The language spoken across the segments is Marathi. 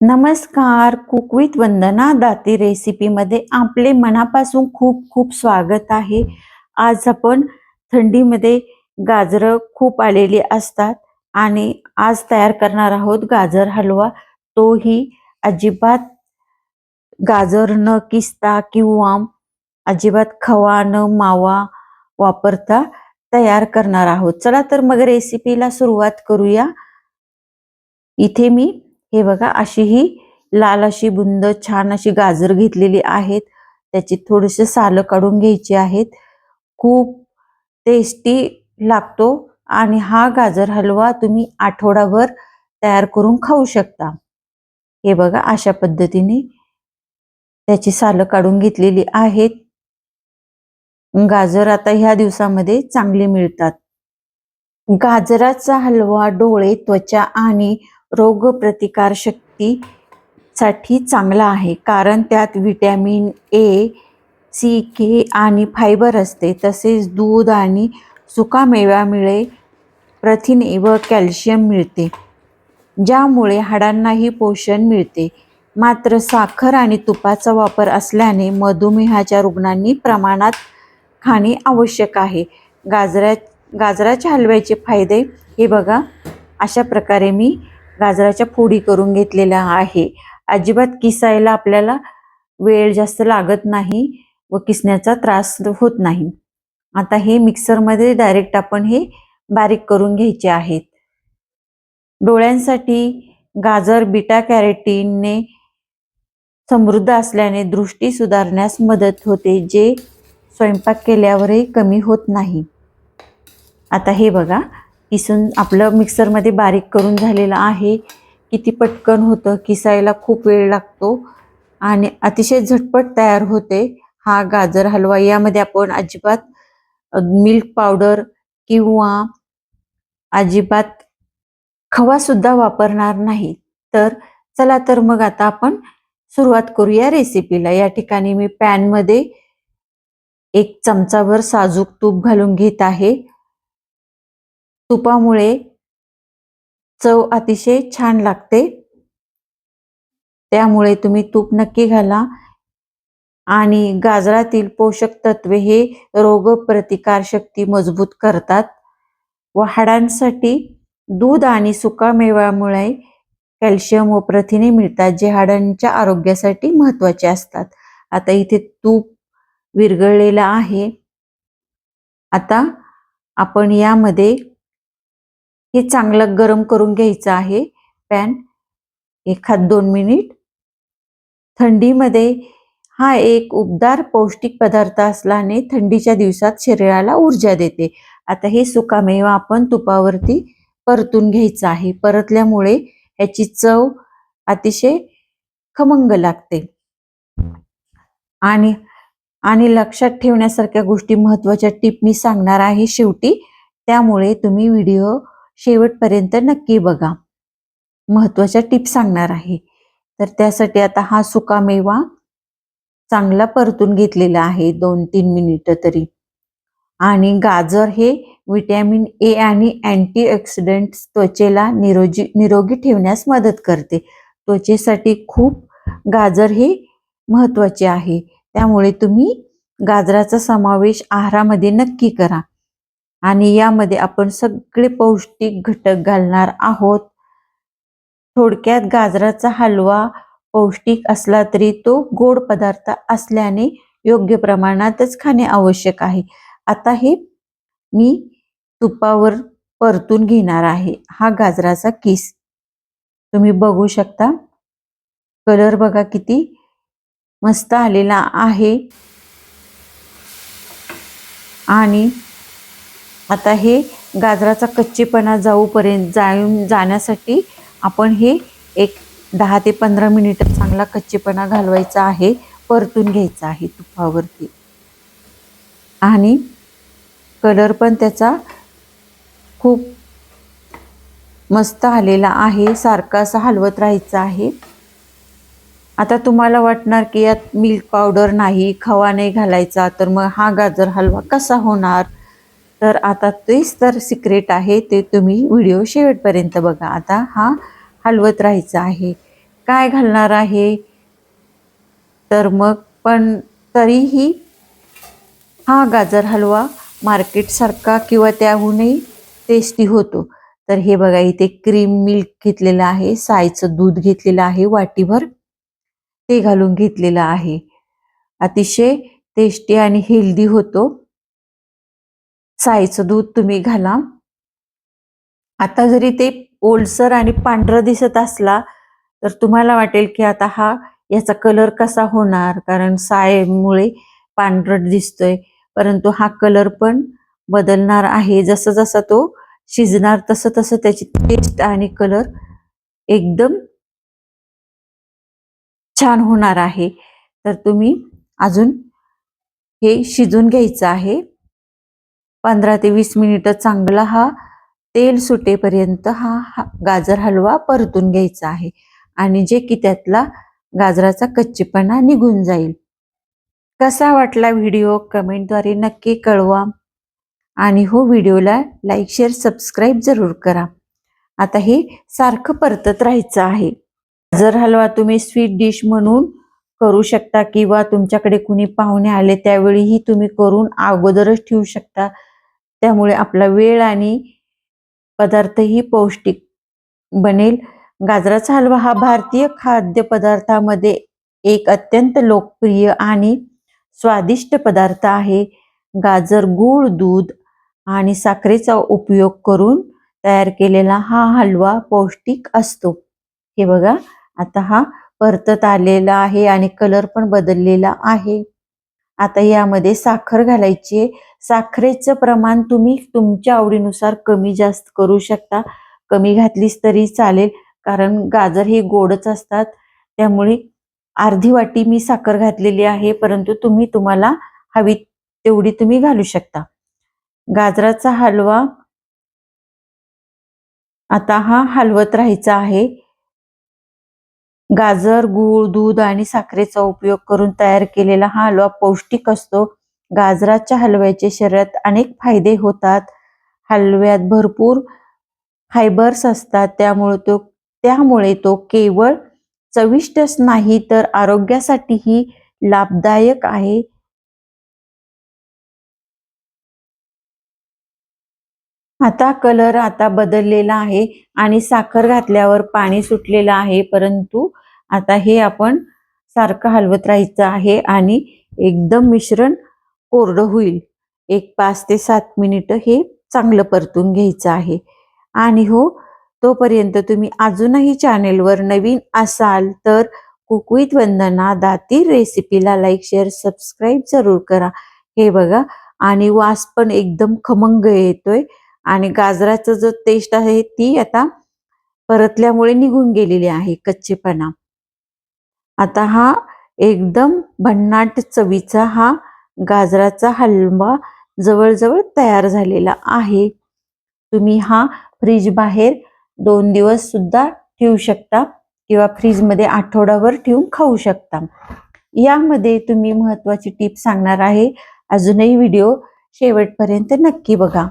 नमस्कार कुक विथ वंदना दाती रेसिपीमध्ये आपले मनापासून खूप खूप स्वागत आहे. आज आपण थंडीमध्ये गाजरं खूप आलेली असतात आणि आज तयार करणार आहोत गाजर हलवा. तोही अजिबात गाजर न किसता किंवा अजिबात खवा न मावा वापरता तयार करणार आहोत. चला तर मग रेसिपीला सुरुवात करूया. इथे मी हे बघा अशी ही लाल अशी बुंद छान अशी गाजर घेतलेली आहेत. त्याची थोडीशी सालं काढून घ्यायची आहेत. खूप टेस्टी लागतो आणि हा गाजर हलवा तुम्ही आठवडाभर तयार करून खाऊ शकता. हे बघा अशा पद्धतीने त्याची सालं काढून घेतलेली आहेत. गाजर आता ह्या दिवसामध्ये चांगले मिळतात. गाजराचा हलवा डोळे त्वचा आणि रोगप्रतिकारसाठी चांगला आहे. कारण त्यात व्हिटॅमिन ए सी के आणि फायबर असते. तसेच दूध आणि सुकामेव्यामुळे प्रथिने व कॅल्शियम मिळते ज्यामुळे हाडांनाही पोषण मिळते. मात्र साखर आणि तुपाचा वापर असल्याने मधुमेहाच्या रुग्णांनी प्रमाणात खाणे आवश्यक आहे. गाजरा गाजराच्या हलव्याचे फायदे हे बघा. अशा प्रकारे मी गाजराच्या फोडी करून घेतलेल्या आहे. अजिबात किसायला आपल्याला वेळ जास्त लागत नाही व किसण्याचा त्रास होत नाही. आता हे मिक्सरमध्ये डायरेक्ट आपण हे बारीक करून घ्यायचे आहेत. डोळ्यांसाठी गाजर बिटा कॅरेटीनने समृद्ध असल्याने दृष्टी सुधारण्यास मदत होते जे स्वयंपाक केल्यावरही कमी होत नाही. आता हे बघा. किसून आपलं मिक्सरमध्ये बारीक करून झालेलं आहे. किती पटकन होतं किसायला खूप वेळ लागतो. आणि अतिशय झटपट तयार होते हा गाजर हलवा. यामध्ये आपण अजिबात मिल्क पावडर किंवा अजिबात खवासुद्धा वापरणार नाही. तर चला तर मग आता आपण सुरुवात करूया रेसिपीला. या ठिकाणी मी पॅनमध्ये एक चमचाभर साजूक तूप घालून घेत आहे. तुपामुळे चव अतिशय छान लागते. त्यामुळे तुम्ही तूप नक्की घाला. आणि गाजरातील पोषक तत्वे हे रोगप्रतिकार शक्ती मजबूत करतात. व हाडांसाठी दूध आणि सुकामेव्यामुळे कॅल्शियम व प्रथिने मिळतात जे हाडांच्या आरोग्यासाठी महत्त्वाचे असतात. आता इथे तूप विरघळलेलं आहे. आता आपण यामध्ये हे चांगलं गरम करून घ्यायचं आहे. पॅन एखाद दोन मिनिट. थंडीमध्ये हा एक उबदार पौष्टिक पदार्थ असल्याने थंडीच्या दिवसात शरीराला ऊर्जा देते. आता हे सुकामेवा आपण तुपावरती परतून घ्यायचं आहे. परतल्यामुळे याची चव अतिशय खमंग लागते. आणि आणि लक्षात ठेवण्यासारख्या गोष्टी महत्त्वाच्या टिप मी सांगणार आहे शेवटी. त्यामुळे तुम्ही व्हिडिओ शेवटपर्यंत नक्की बघा. महत्त्वाच्या टिप्स सांगणार आहे. तर त्यासाठी आता हा सुकामेवा चांगला परतून घेतलेला आहे दोन तीन मिनिट तरी. आणि गाजर हे विटॅमिन ए आणि अँटीऑक्सिडंट त्वचेला निरोगी निरोगी ठेवण्यास मदत करते. त्वचेसाठी खूप गाजर हे महत्त्वाचे आहे. त्यामुळे तुम्ही गाजराचा समावेश आहारामध्ये नक्की करा. आणि यामध्ये आपण सगळे पौष्टिक घटक घालणार आहोत. थोडक्यात गाजराचा हलवा पौष्टिक असला तरी तो गोड पदार्थ असल्याने योग्य प्रमाणातच खाणे आवश्यक आहे. आता हे मी तुपावर परतून घेणार आहे. हा गाजराचा किस. तुम्ही बघू शकता. कलर बघा किती मस्त आलेला आहे. आणि आता हे गाजराचा कच्चेपणा जाऊपर्यंत जाऊन जाण्यासाठी आपण हे एक दहा ते पंधरा मिनिटं चांगला कच्चेपणा घालवायचा आहे परतून घ्यायचा आहे तुपावरती. आणि कलर पण त्याचा खूप मस्त आलेला आहे सारखा असा हलवत राहायचा आहे. आता तुम्हाला वाटणार की यात मिल्क पावडर नाही खवा नाही घालायचा तर मग हा गाजर हलवा कसा होणार? तर आता तेच तर सिक्रेट आहे ते तुम्ही व्हिडिओ शेवटपर्यंत बघा. आता हा हलवत राहायचा आहे. काय घालणार आहे? तर मग पण तरीही हा गाजर हलवा मार्केटसारखा किंवा त्याहूनही टेस्टी होतो. तर हे बघा इथे क्रीम मिल्क घेतलेलं आहे सायचं दूध घेतलेलं आहे वाटीभर ते घालून घेतलेलं आहे. अतिशय टेस्टी आणि हेल्दी होतो. साईचं दूध तुम्ही घाला. आता जरी ते ओलसर आणि पांढरं दिसत असला तर तुम्हाला वाटेल की आता हा याचा कलर कसा होणार? कारण सायमुळे पांढरट दिसतोय. परंतु हा कलर पण बदलणार आहे. जसं जसा तो शिजणार तसं तसं त्याची टेस्ट आणि कलर एकदम छान होणार आहे. तर तुम्ही अजून हे शिजून घ्यायचं आहे. पंधरा ते वीस मिनिटं चांगला हा तेल सुटेपर्यंत हा गाजर हलवा परतून घ्यायचा आहे. आणि जे की त्यातला गाजराचा कच्चेपणा निघून जाईल. कसा वाटला व्हिडिओ? कमेंटद्वारे नक्की कळवा. आणि हो व्हिडिओला लाईक शेअर सबस्क्राईब जरूर करा. आता हे सारखं परतत राहायचं आहे. गाजर हलवा तुम्ही स्वीट डिश म्हणून करू शकता किंवा तुमच्याकडे कुणी पाहुणे आले त्यावेळीही तुम्ही करून अगोदरच ठेवू शकता. त्यामुळे आपला वेळ आणि पदार्थही पौष्टिक बनेल. गाजराचा हलवा हा भारतीय खाद्यपदार्थामध्ये एक अत्यंत लोकप्रिय आणि स्वादिष्ट पदार्थ आहे. गाजर गूळ दूध आणि साखरेचा उपयोग करून तयार केलेला हा हलवा पौष्टिक असतो. हे बघा आता हा परतत आलेला आहे आणि कलर पण बदललेला आहे. आता यामध्ये साखर घालायची साखरेचं प्रमाण तुम्ही तुमच्या आवडीनुसार कमी जास्त करू शकता. कमी घातलीच तरी चालेल कारण गाजर हे गोडच असतात. त्यामुळे अर्धी वाटी मी साखर घातलेली आहे परंतु तुम्ही तुम्हाला हवी तेवढी तुम्ही घालू शकता. गाजराचा हलवा आता हा हलवत राहायचा आहे. गाजर गूळ दूध आणि साखरेचा उपयोग करून तयार केलेला हा हलवा पौष्टिक असतो. गाजराच्या हलव्याचे शरीरात अनेक फायदे होतात. हलव्यात भरपूर फायबर्स असतात. त्यामुळे तो त्यामुळे तो केवळ चविष्टच नाही तर आरोग्यासाठीही लाभदायक आहे. आता कलर आता बदललेला आहे आणि साखर घातल्यावर पाणी सुटलेलं आहे परंतु आता हे आपण सारखं हलवत राहायचं आहे आणि एकदम मिश्रण कोरडं होईल. एक पाच ते सात मिनिट हे चांगलं परतून घ्यायचं आहे. आणि हो तोपर्यंत तुम्ही अजूनही चॅनेलवर नवीन असाल तर कुकवीत वंदना दाती रेसिपीला लाईक शेअर सबस्क्राईब जरूर करा. हे बघा आणि वास पण एकदम खमंग येतोय. आणि गाजराचं जो टेस्ट आहे ती आता परतल्यामुळे निघून गेलेली आहे कच्चेपणा. आता हा एकदम भन्नाट चवीचा हा गाजराचा हलवा जवळजवळ तयार झालेला आहे. तुम्ही हा फ्रीज बाहेर दोन दिवस सुद्धा ठेवू शकता किंवा फ्रीजमध्ये आठवडाभर ठेवून खाऊ शकता. यामध्ये तुम्ही महत्वाची टिप सांगणार आहे. अजूनही व्हिडिओ शेवटपर्यंत नक्की बघा.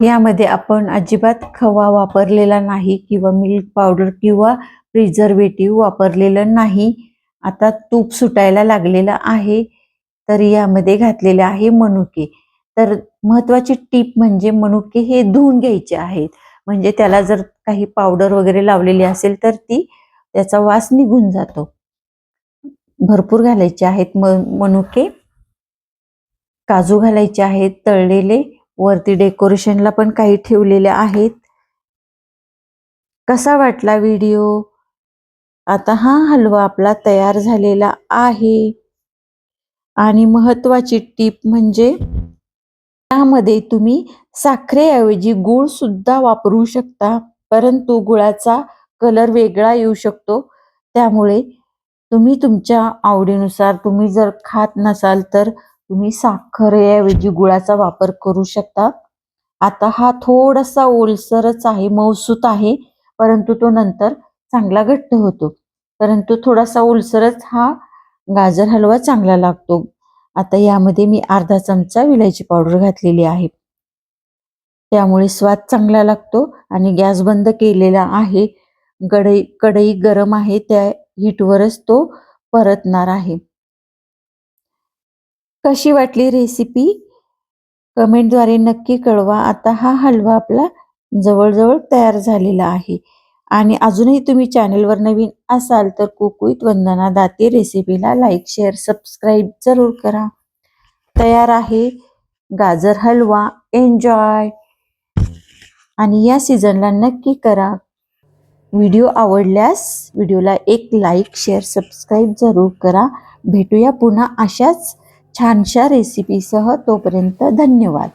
यामध्ये आपण अजिबात खवा वापरलेला नाही किंवा मिल्क पावडर किंवा प्रिझर्वेटिव्ह वापरलेलं नाही. आता तूप सुटायला लागलेलं आहे तर यामध्ये घातलेले आहे मनुके. तर महत्वाची टीप म्हणजे मनुके हे धुवून घ्यायचे आहेत. म्हणजे त्याला जर काही पावडर वगैरे लावलेली असेल तर ती त्याचा वास निघून जातो. भरपूर घालायचे आहेत मनुके. काजू घालायचे आहेत तळलेले. वरती डेकोरेशनला पण काही ठेवलेले आहेत. कसा वाटला व्हिडिओ? आता हा हलवा आपला तयार झालेला आहे. आणि महत्वाची टीप म्हणजे त्यामध्ये तुम्ही साखरेऐवजी गुळ सुद्धा वापरू शकता परंतु गुळाचा कलर वेगळा येऊ शकतो. त्यामुळे तुम्ही तुमच्या आवडीनुसार तुम्ही जर खात नसाल तर तुम्ही साखरेऐवजी गुळाचा वापर करू शकता. आता हा थोडासा ओलसरच आहे मौसूत आहे परंतु तो नंतर चांगला घट्ट होतो. परंतु थोडासा ओलसरच हा गाजर हलवा चांगला लागतो. आता यामध्ये मी अर्धा चमचा विलायची पावडर घातलेली आहे. त्यामुळे स्वाद चांगला लागतो आणि गॅस बंद केलेला आहे. गडई कढई गरम आहे त्या हीटवरच तो परतणार आहे. कशी वाटली रेसिपी कमेंटद्वारे नक्की कळवा. आता हा हलवा आपला जवळजवळ तयार झालेला आहे. आणि अजूनही तुम्ही चॅनलवर नवीन असाल तर कुकुईत वंदना दाते रेसिपीला लाईक शेअर सबस्क्राईब जरूर करा. तयार आहे गाजर हलवा. एन्जॉय आणि या सीझनला नक्की करा. व्हिडिओ आवडल्यास व्हिडिओला एक लाईक शेअर सबस्क्राईब जरूर करा. भेटूया पुन्हा अशाच छानशा रेसिपीसह तोपर्यंत धन्यवाद.